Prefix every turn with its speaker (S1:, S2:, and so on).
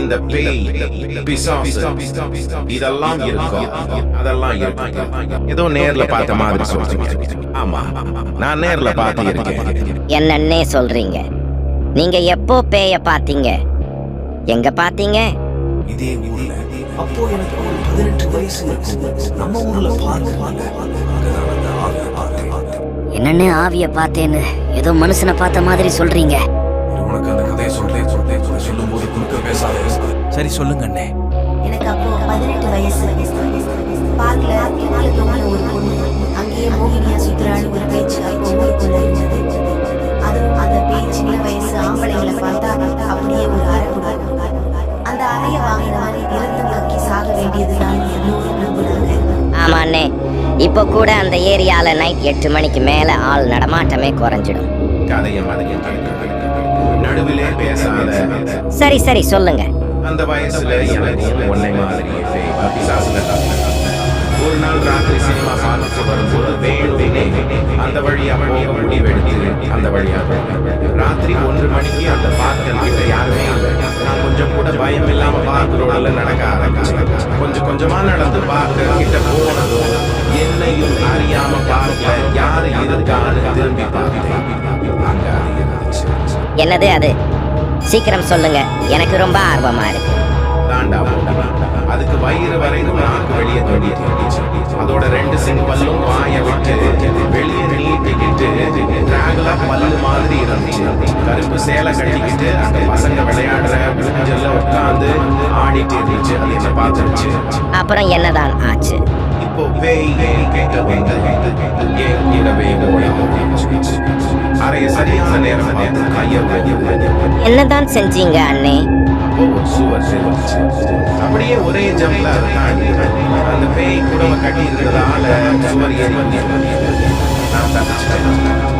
S1: இந்த பேய் பிசாசு இதெல்லாம் இருக்கும். அதெல்லாம் இருக்கும். ஏதோ நேர்ல பார்த்த மாதிரி சொல்றீங்க ஆமா நான் நேர்ல பார்த்து இருக்கேன்
S2: என்னன்னே சொல்றீங்க? நீங்க எப்போ பேய பாத்தீங்க எங்க பாத்தீங்க
S3: இதே ஊர்ல அப்போ எனக்கு ஒரு பதினெட்டு வயசு நம்ம ஊர்ல பார்த்தேன்.
S2: என்னன்னு ஆவிய பார்த்தேன்னு ஏதோ மனுஷனை பார்த்த மாதிரி சொல்றீங்க.
S3: உனக்கு அந்த சொல்ல சொல்லும் போது குறுக்க பேசாதே சரி சொல்லுங்க அண்ணே.
S4: எனக்கு அப்போ பதினெட்டு வயசு. பின்னால தொங்கின ஒரு பொண்ணு. அங்கேயே மோகினியா சுத்துறான்னு ஒரு பேச்சு அப்போ ஊருக்குள்ள இருந்தது. அதுவும் அந்த பேய் சின்ன வயசு ஆம்பளைங்களை பார்த்தா அப்படியே ஒரு அறை அந்த அறையை வாங்கினவன் இறந்து கக்கி சாக வேண்டியதுதான் எல்லோரும் நம்பினாங்க
S2: ஆமா அண்ணே. இப்போ கூட அந்த ஏரியால நைட் எட்டு மணிக்கு மேல ஆள் நடமாட்டமே குறைஞ்சிடும்.
S1: கதையை மதையும் நடுவிலே பேசாத.
S2: சரி சரி சொல்லுங்க.
S1: அந்த வயசுல எனக்கும் உன்னை மாதிரி ஒரு நாள் ராத்திரி சினிமா பார்த்துட்டு வரும்போது வேணும்னே அந்த வழியா போக முடிவெடுத்து அந்த வழியா போனேன். ராத்திரி ஒன்று மணிக்கு அந்த பார்க்கல் கிட்ட யாருமே இல்லை. நான் கொஞ்சம் கூட பயம் இல்லாம பார்க் ரோட்ல நடக்க ஆரம்பிச்சேன். கொஞ்சம் கொஞ்சமா நடந்து பார்க்க கிட்ட போனதும் என்னையும் அறியாம பார்க்கல யாரு இருக்கான்னு திரும்பி பார்த்தேன். அங்க
S2: என்னது அது? சீக்கிரம் சொல்லுங்க எனக்கு ரொம்ப ஆர்வமா இருக்கு.
S1: அதுக்கு வயிறு வரைக்கும் நாக்கு வெளியே இருந்துச்சு. அதோட ரெண்டு சிங் பல்லும் வாய விட்டு வெளியே நீட்டிக்கிட்டு டிராகுலா பல்லு மாதிரி இருந்துச்சு கருப்பு சேலை கட்டிக்கிட்டு அங்க பசங்க விளையாடுற ஊஞ்சல்ல உட்கார்ந்து ஆடிட்டு இருந்துச்சு அது என்ன பார்த்துருச்சு
S2: அப்புறம் என்னதான் ஆச்சு
S1: இப்போ பேய் கேட்க இடவே. அறைய சரியான நேரம் கையை
S2: என்னதான் செஞ்சீங்க அண்ணே?
S1: அப்படியே ஒரே ஜம்ல அந்த பேய் கூட கட்டி இருந்ததால சுவர் ஏறி வந்து நான் தட்டா